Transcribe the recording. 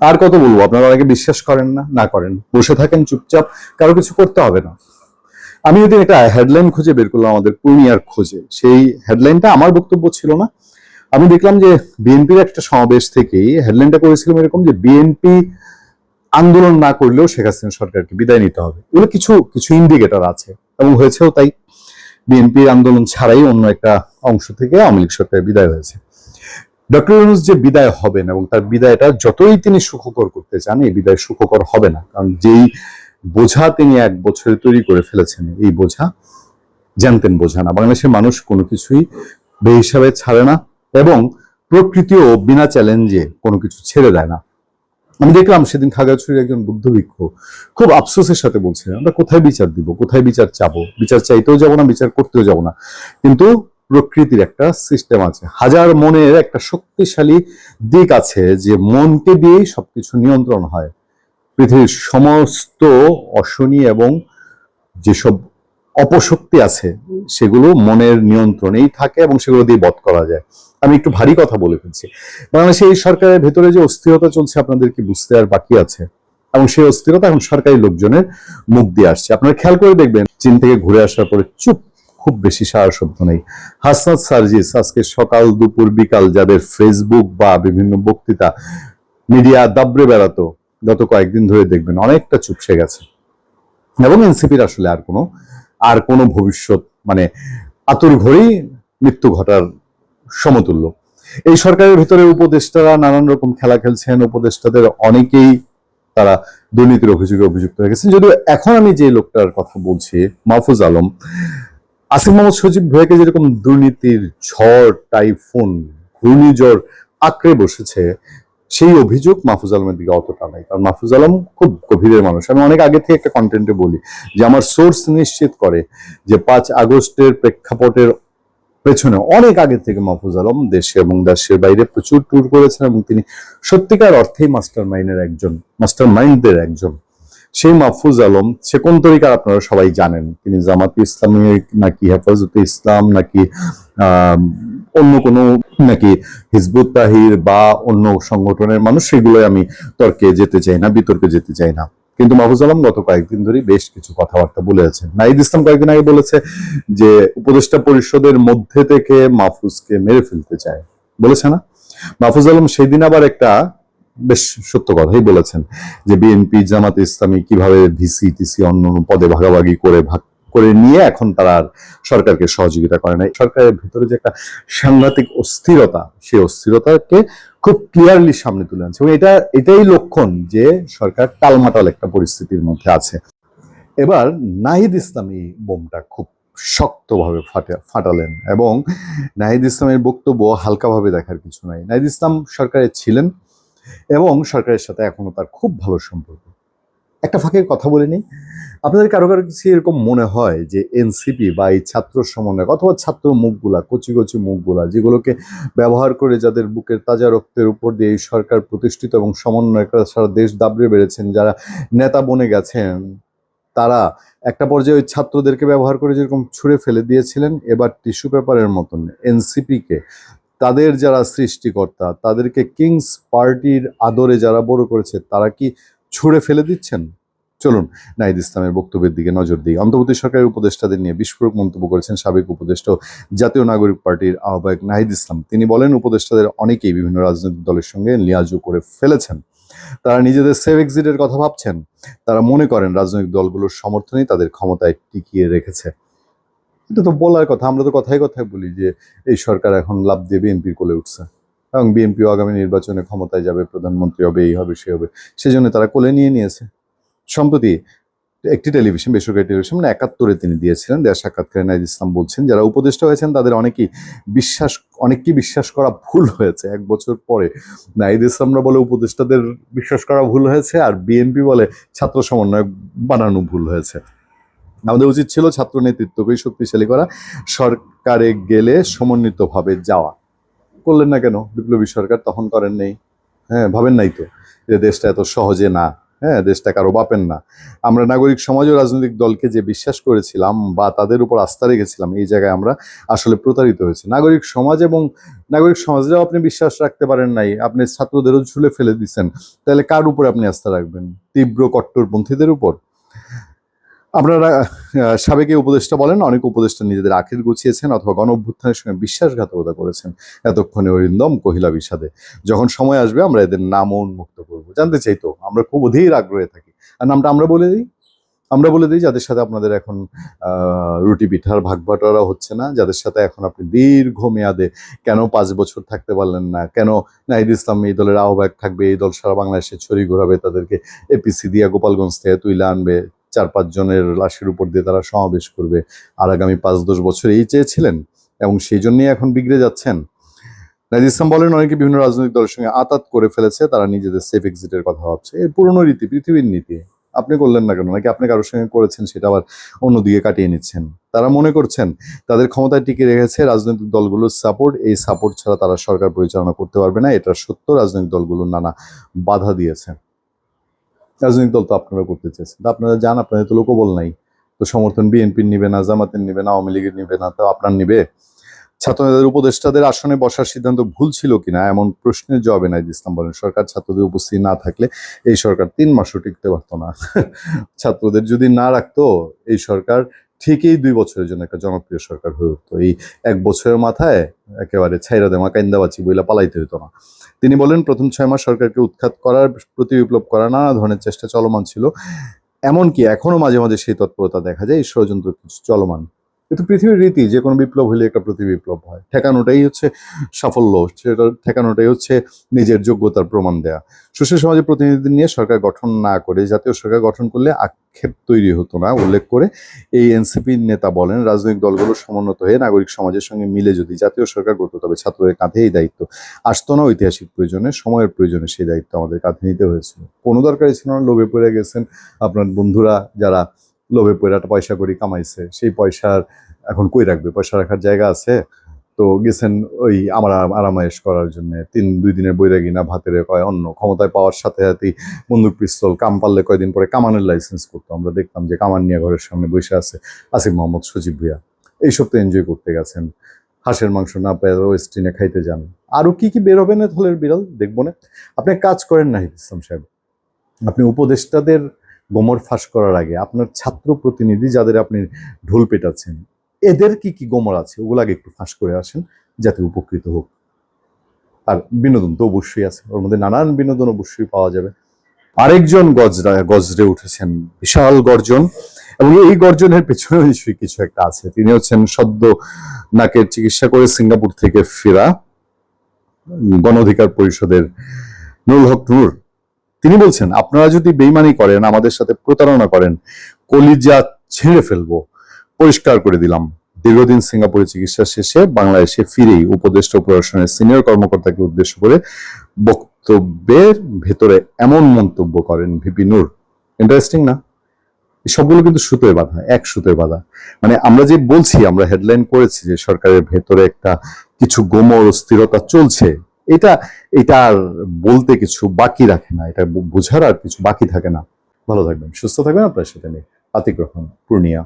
আর কত বলব? আপনারা অনেকে বিশ্বাস করেন না না করেন। বসে থাকেন চুপচাপ, কারও কিছু করতে হবে না। আমি যদি একটা হেডলাইন খুঁজে বের করলাম আমাদের পূর্ণিয়ার খোঁজে। সেই হেডলাইনটা আমার বক্তব্য ছিল না। আমি দেখলাম যে বিএনপির একটা সমাবেশ থেকেই হেডলাইনটা করেছিলাম এরকম যে বিএনপি আন্দোলন না করলেও শেখ হাসিনা সরকারকে বিদায় নিতে হবে। এগুলো কিছু কিছু ইন্ডিকেটর আছে। এবং হয়েছেও তাই। বিএনপির আন্দোলন ছাড়াই অন্য একটা অংশ থেকে আওয়ামী লীগ সরকারের বিদায় হয়েছে। ডক্টর ইউনুস যে বিদায় হবেন এবং তার বিদায়টা যতই তিনি সুখকর করতে চান, এই বিদায় সুখকর হবে না। কারণ যেই বোঝা তিনি এক বছরে তৈরি করে ফেলেছেন, এই বোঝা জানতেন বোঝা না। বাংলাদেশের মানুষ কোনো কিছুই বেহিসাবে ছাড়ে না এবং প্রকৃতিও বিনা চ্যালেঞ্জে কোনো কিছু ছেড়ে দেয় না। আমি দেখলাম সেদিন খাগড়াছড়ির একজন বুদ্ধ ভিক্ষু খুব আফসোসের সাথে বলছিলেন আমরা কোথায় বিচার দিব? কোথায় বিচার চাবো? বিচার চাইতেও যাব না, বিচার করতেও যাব না। কিন্তু প্রকৃতির একটা সিস্টেম আছে। হাজার মনের একটা শক্তিশালী দিক আছে যে মনকে দিয়েই সবকিছু নিয়ন্ত্রণ হয়। পৃথিবীর সমস্ত অশনি এবং যেসব অপশক্তি আছে, সেগুলো মনের নিয়ন্ত্রণেই থাকে এবং সেগুলো দিয়ে বধ করা যায়। আমি একটু ভারী কথা বলে ফেলছি। বাংলাদেশে এই সরকারের ভেতরে যে অস্থিরতা চলছে আপনাদের কি বুঝতে আর বাকি আছে? এবং সেই অস্থিরতা এখন সরকারি লোকজনের মুখ দিয়ে আসছে। আপনারা খেয়াল করে দেখবেন, চীন থেকে ঘুরে আসার পরে চুপ খুব বেশি সারা শব্দ নেই। হাসনাত সার্জিস আজকে সকাল দুপুর বিকাল যাদের ফেসবুক বা বিভিন্ন বক্তৃতা, মিডিয়া দাবড়ে বেড়াতো, গত কয়েকদিন ধরে দেখবেন অনেকটা চুপসে গেছে। এবং এনসিপির আসলে আর কোনো আর কোনো ভবিষ্যৎ মানে আতুর ঘরেই মৃত্যু ঘটার সমতুল্য। এই সরকারের ভিতরে উপদেষ্টারা নানান রকম খেলা খেলছেন, উপদেষ্টাদের অনেকেই তারা দুর্নীতির অভিযোগে অভিযুক্ত হয়ে গেছেন। যদিও এখন আমি যে লোকটার কথা বলছি, মাহফুজ আলম আসিফ মোহাম্মদ সজীব ভয়কে যেরকম দুর্নীতির ঝড়, টাইফুন, ঘূর্ণিঝড় আঁকড়ে বসেছে, সেই অভিযোগ মাহফুজ আলমের দিকে অতটা নাই। কারণ মাহফুজ আলম খুব গভীরের মানুষ। আমি অনেক আগে থেকে একটা কন্টেন্টে বলি যে, আমার সোর্স নিশ্চিত করে যে, পাঁচ আগস্টের প্রেক্ষাপটের পেছনে অনেক আগে থেকে মাহফুজ আলম দেশে এবং দেশের বাইরে প্রচুর ট্যুর করেছেন এবং তিনি সত্যিকার অর্থেই মাস্টার মাইন্ডের একজন মাস্টার মাইন্ডদের একজন। সেই মাহফুজ আলম, সে কোন তরিকার আপনারা সবাই জানেন? তিনি জামাত ইসলামী নাকি হেফাজতে ইসলাম, নাকি অন্য কোনো, নাকি হিজবুত তাহির বা অন্য সংগঠনের মানুষ? সেগুলোই আমি তর্কে যেতে চাই না, বিতর্কে যেতে চাই না। কিন্তু মাহফুজ আলম গত কয়েকদিন ধরে বেশ কিছু কথাবার্তা বলেছে নাইদ ইসলাম কয়েকদিন আগে বলেছে যে, উপদেষ্টা পরিষদের মধ্যে থেকে মাহফুজকে মেরে ফেলতে চায়। বলেছে না? মাহফুজ আলম সেদিন আবার একটা বেশ সত্য কথাই বলেছেন যে বিএনপি জামাত ইসলামী কীভাবে ভিসি টিসি অন্য পদে ভাগাভাগি করে ভাগ করে নিয়ে এখন তারা আর সরকারকে সহযোগিতা করে না সরকারের ভিতরে যে একটা সাংঘাতিক অস্থিরতা, সেই অস্থিরতাকে খুব ক্লিয়ারলি সামনে তুলে আনছে। এবং এটা, এটাই লক্ষণ যে সরকার টালমাটাল একটা পরিস্থিতির মধ্যে আছে। এবার নাহিদ ইসলামী বোমটা খুব শক্তভাবে ফাটে, ফাটালেন এবং নাহিদ ইসলামের বক্তব্য হালকাভাবে দেখার কিছু নাই। নাহিদ ইসলাম সরকারে ছিলেন এবং সরকারের সাথে এখনও তার খুব ভালো সম্পর্ক। একটা ফাঁকের কথা বলে নিই। আপনাদের কারও কারও কিছু এরকম মনে হয় যে এনসিপি বা এই ছাত্র সমন্বয় অথবা ছাত্র মুখগুলা, কচি কচি মুখগুলা, যেগুলোকে ব্যবহার করে যাদের বুকের তাজা রক্তের উপর দিয়ে এই সরকার প্রতিষ্ঠিত এবং সমন্বয় করে সারা দেশ দাবড়ে বেড়েছেন, যারা নেতা বনে গেছেন, তারা একটা পর্যায়ে ওই ছাত্রদেরকে ব্যবহার করে যেরকম ছুঁড়ে ফেলে দিয়েছিলেন, এবার টিস্যু পেপারের মতন এনসিপিকে তাদের যারা সৃষ্টিকর্তা, তাদেরকে কিংস পার্টির আদরে যারা বড় করেছে, তারা কি ছুঁড়ে ফেলে দিচ্ছেন? চলুন নাহিদ ইসলামের বক্তব্যের দিকে নজর দিই। অন্তর্বর্তী সরকারের উপদেষ্টাদের নিয়ে বিস্ফোরক মন্তব্য করেছেন সাবেক উপদেষ্টা জাতীয় নাগরিক পার্টির আহ্বায়ক নাহিদ ইসলাম। তিনি বলেন, উপদেষ্টাদের অনেকেই বিভিন্ন রাজনৈতিক দলের সঙ্গে লিয়াজু করে ফেলেছেন। তারা নিজেদের সেভ এক্সিটের কথা ভাবছেন। তারা মনে করেন রাজনৈতিক দলগুলোর সমর্থনেই তাদের ক্ষমতায় টিকিয়ে রেখেছে। এটা তো বলার কথা, আমরা তো কথায় কথায় বলি যে এই সরকার এখন লাভ দিয়ে বিএনপির কোলে উঠছে। এবং বিএনপি আগামী নির্বাচনে ক্ষমতায় যাবে, প্রধানমন্ত্রী হবে, এই হবে, সে হবে, সেজন্য তারা কোলে নিয়ে নিয়েছে। সম্প্রতি একটি টেলিভিশন, বেসরকারি টেলিভিশন মানে একাত্তরে তিনি দিয়েছিলেন দেশ সাক্ষাৎকারে নাইদ ইসলাম বলছেন, যারা উপদেষ্টা হয়েছেন, তাদের অনেকেই বিশ্বাস, অনেককেই বিশ্বাস করা ভুল হয়েছে। এক বছর পরে নাইদ ইসলামরা বলে উপদেষ্টাদের বিশ্বাস করা ভুল হয়েছে, আর বিএনপি বলে ছাত্র সমন্বয় বানানো ভুল হয়েছে। আমাদের উচিত ছিল ছাত্র নেতৃত্বকেই শক্তিশালী করা। সরকারে গেলে সমন্বিতভাবে যাওয়া। করলেন না কেন? বিপ্লবী সরকার তখন করেন নেই। হ্যাঁ ভাবেন নাই তো যে দেশটা এত সহজে না। হ্যাঁ দেশটা কারও বাপেন না। আমরা নাগরিক সমাজ ও রাজনৈতিক দলকে যে বিশ্বাস করেছিলাম বা তাদের উপর আস্থা রেখেছিলাম, এই জায়গায় আমরা আসলে প্রতারিত হয়েছি। নাগরিক সমাজ এবং নাগরিক সমাজেও আপনি বিশ্বাস রাখতে পারেন নাই। আপনি ছাত্রদেরও ঝুলে ফেলে দিচ্ছেন তাহলে কার উপরে আপনি আস্থা রাখবেন? তীব্র কট্টরপন্থীদের উপর? আপনারা সাবেক উপদেষ্টা বলেন, অনেক উপদেষ্টা নিজেদের আখের গুছিয়েছেন অথবা গণ অভ্যুত্থানের সঙ্গে বিশ্বাসঘাতকতা করেছেন। এতক্ষণে অরিন্দম কহিলা বিষাদে। যখন সময় আসবে, আমরা এদের নামও উন্মুক্ত করব। জানতে চাই তো, আমরা খুব অধীর আগ্রহে থাকি। আর নামটা আমরা বলে দিই? আমরা বলে দিই যাদের সাথে আপনাদের এখন রুটি পিঠার ভাগ বাটোয়ারা হচ্ছে না, যাদের সাথে এখন আপনি দীর্ঘ মেয়াদে কেন পাঁচ বছর থাকতে পারলেন না, কেন নাহিদ ইসলাম এই দলের আহ্বায়ক থাকবে, এই দল সারা বাংলাদেশে ছড়ি ঘোরাবে, তাদেরকে এপিসি দিয়া গোপালগঞ্জ থেকে তুইলে আনবে চার পাঁচ জনের লাশের উপর দিয়ে তারা সমাবেশ করবে। আর আগামী পাঁচ দশ বছর এই চেয়েছিলেন এবং সেই জন্যই এখন বিগড়ে যাচ্ছেন। নাজিদ ইসলাম বলেন, অনেকে বিভিন্ন রাজনৈতিক দলের সঙ্গে আতাত করে ফেলেছে, তারা নিজেদের সেফ এক্সিটের কথা ভাবছে। এর পুরনো রীতি, পৃথিবীর নীতি। আপনি করলেন না কেন? নাকি আপনি কারোর সঙ্গে করেছেন সেটা আবার অন্যদিকে কাটিয়ে নিচ্ছেন? তারা মনে করছেন, তাদের ক্ষমতায় টিকে রেখেছে রাজনৈতিক দলগুলোর সাপোর্ট এই সাপোর্ট ছাড়া তারা সরকার পরিচালনা করতে পারবে না। এটা সত্য, রাজনৈতিক দলগুলোর নানা বাধা দিয়েছে। রাজনৈতিক দল তো আপনারা করতে চাইছেন। তো আপনারা যান, আপনাদের তো লোকবল নাই। তো সমর্থন বিএনপির নিবে না, জামাতের নিবে না, আওয়ামী লীগের নিবে না, তো আপনার নিবে? ছাত্রনেতাদের উপদেষ্টাদের আসনে বসার সিদ্ধান্ত ভুল ছিল কিনা? এমন প্রশ্নের জবাবে নাই ইসলাম বলেন, সরকার ছাত্রদের উপস্থিত না থাকলে এই সরকার তিন মাসও টিকতে পারতো না। ছাত্রদের যদি না রাখতো, এই সরকার ঠিকই দুই বছরের জন্য একটা জনপ্রিয় সরকার হয়ে উঠতো। এই এক বছরের মাথায় একেবারে ছাইরা দেমা কাইন্দাবাচি বইলা পালাইতে হইতো না। তিনি বলেন, প্রথম ছয় মাস সরকারকে উৎখাত করার প্রতি বিপ্লব করা নানা ধরনের চেষ্টা চলমান ছিল। এমনকি এখনও মাঝে মাঝে সেই তৎপরতা দেখা যায়, এই ষড়যন্ত্র চলমান। কিন্তু পৃথিবীর রীতি, যে কোনো বিপ্লব হলে একটা প্রতি বিপ্লব হয়। ঠেকানোটাই হচ্ছে সাফল্য, সেটা ঠেকানোটাই হচ্ছে নিজের যোগ্যতার প্রমাণ দেয়া। সুশীল সমাজের প্রতিনিধি নিয়ে সরকার গঠন না করে, জাতীয় সরকার গঠন করলে আক্ষেপ তৈরি হতো না, উল্লেখ করে এই এনসিপির নেতা বলেন, রাজনৈতিক দলগুলো সমন্বত হয়ে নাগরিক সমাজের সঙ্গে মিলে যদি জাতীয় সরকার গড়ত, তবে ছাত্রদের কাঁধে এই দায়িত্ব। আসতো না ঐতিহাসিক প্রয়োজনে, সময়ের প্রয়োজনে সেই দায়িত্ব আমাদের কাঁধে নিতে হয়েছিল। কোনো দরকারই ছিল না, লোভে পড়ে গেছেন আপনার বন্ধুরা, যারা লোভে একটা পয়সা করি কামাইছে, সেই পয়সার এখন কই রাখবে? পয়সা রাখার জায়গা আছে? তো গেছেন ওই আমার আরাম- আরামায়েশ করার জন্য। তিন, দুই দিনের বৈরাগী না ভাতের কয় অন্য ক্ষমতায় পাওয়ার সাথে সাথেই বন্দুক, পিস্তল, কাম পারলে কয়দিন পরে কামানের লাইসেন্স করতো। আমরা দেখতাম যে কামান নিয়ে ঘরের সামনে বসে আছে আসিফ মোহাম্মদ, সজিব ভুইয়া। এইসব তো এনজয় করতে গেছেন। হাঁসের মাংস না পেয়ে ওয়েস্টিনে খাইতে যান। আরও কি কি বেরোবে না থলের বিড়াল? দেখব না। আপনি কাজ করেন না ইসলাম সাহেব। আপনি উপদেষ্টাদের গোমর ফাঁস করার আগে আপনার ছাত্র প্রতিনিধি যাদের আপনি ঢোল পেটাচ্ছেন, এদের কি কি গোমর আছে? ওগুলো আগে একটু ফাঁস করে আসেন, যাতে উপকৃত হোক। আর বিনোদন তো অবশ্যই আছে, ওর মধ্যে নানান বিনোদন অবশ্যই পাওয়া যাবে। আরেকজন গজরা, গজরে উঠেছেন, বিশাল গর্জন, এবং এই গর্জনের পেছনে নিশ্চয়ই কিছু একটা আছে। তিনি হচ্ছেন সদ্য নাকের চিকিৎসা করে সিঙ্গাপুর থেকে ফেরা, গণ অধিকার পরিষদের নুরুল হক নূর। তিনি বলছেন, আপনারা যদি বেইমানি করেন, আমাদের সাথে প্রতারণা করেন, কলিজা ছেড়ে ফেলব। পরিষ্কার করে দিলাম। দীর্ঘদিন সিঙ্গাপুরে চিকিৎসা শেষে বাংলাদেশে ফিরেই উপদেষ্টা প্রশাসনের সিনিয়র কর্মকর্তাকে উদ্দেশ্য করে বক্তব্যের ভেতরে এমন মন্তব্য করেন ভিপি নূর। ইন্টারেস্টিং না? সবগুলো কিন্তু সুতোয় বাঁধা, এক সুতোয় বাঁধা। মানে আমরা যে বলছি, আমরা হেডলাইন করেছি যে সরকারের ভেতরে একটা কিছু গোমর অস্থিরতা চলছে এটা এটা আর বলতে কিছু বাকি রাখে না, এটা বোঝার আর কিছু বাকি থাকে না। ভালো থাকবেন, সুস্থ থাকবেন আপনার সাথে নিয়ে আতিক রহমান, পূর্ণিয়া।